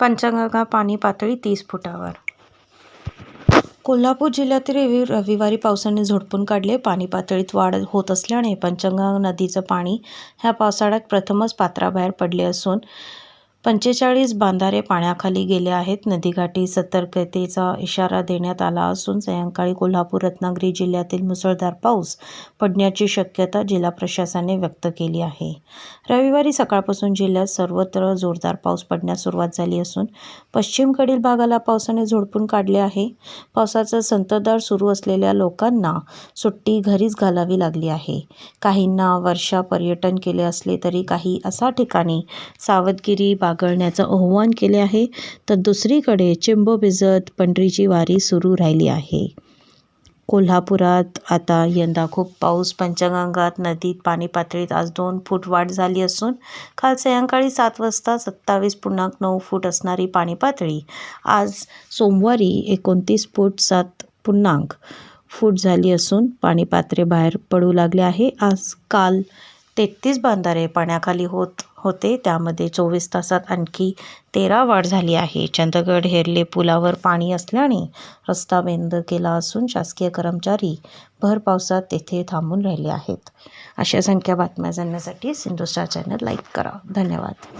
पंचगंगा पाणी पातळी तीस फुटावर. कोल्हापूर जिल्ह्यातील रवि रविवारी पावसाने झोडपून काढले. पाणी पातळीत वाढ होत असल्याने पंचगंगा नदीचं पाणी ह्या पावसाळ्यात प्रथमच पात्राबाहेर पडले असून पंचेचाळीस बांधारे पाण्याखाली गेले आहेत. नदीकाठी सतर्कतेचा इशारा देण्यात आला असून सायंकाळी कोल्हापूर रत्नागिरी जिल्ह्यातील मुसळधार पाऊस पडण्याची शक्यता जिल्हा प्रशासनाने व्यक्त केली आहे. रविवारी सकाळपासून जिल्ह्यात सर्वत्र जोरदार पाऊस पडण्यास सुरुवात झाली असून पश्चिमकडील भागाला पावसाने झोडपून काढले आहे. पावसाचा संततधार सुरू असलेल्या लोकांना सुट्टी घरीच घालावी लागली आहे. काहींना वर्षा पर्यटन केले असले तरी काही असा ठिकाणी सावधगिरी बा बाळगण्याचं आव्हान केले आहे तर दुसरीकडे चिंबोबिजत भिजत पंढरीची वारी सुरू राहिली आहे. कोल्हापुरात आता यंदा खूप पाऊस. पंचगंगात नदीत पाणी पातळीत आज दोन फूट वाढ झाली असून काल सायंकाळी सात वाजता सत्तावीस पूर्णांक नऊ फूट असणारी पाणी पातळी आज सोमवारी एकोणतीस फूट सात पूर्णांक फूट झाली असून पाणी पातळी बाहेर पडू लागले आहे. आज काल तेहतीस बांधारे पाण्याखाली होत होते. त्यामध्ये चोवीस तासात आणखी तेरा वाढ झाली आहे. चंदगड हेरले पुलावर पाणी असल्याने रस्ता बंद केला असून शासकीय कर्मचारी भर पावसात तेथे थांबून राहिले आहेत. अशा संख्या बातम्या जाणण्यासाठी सिंधुस्टार चॅनल लाईक करा. धन्यवाद.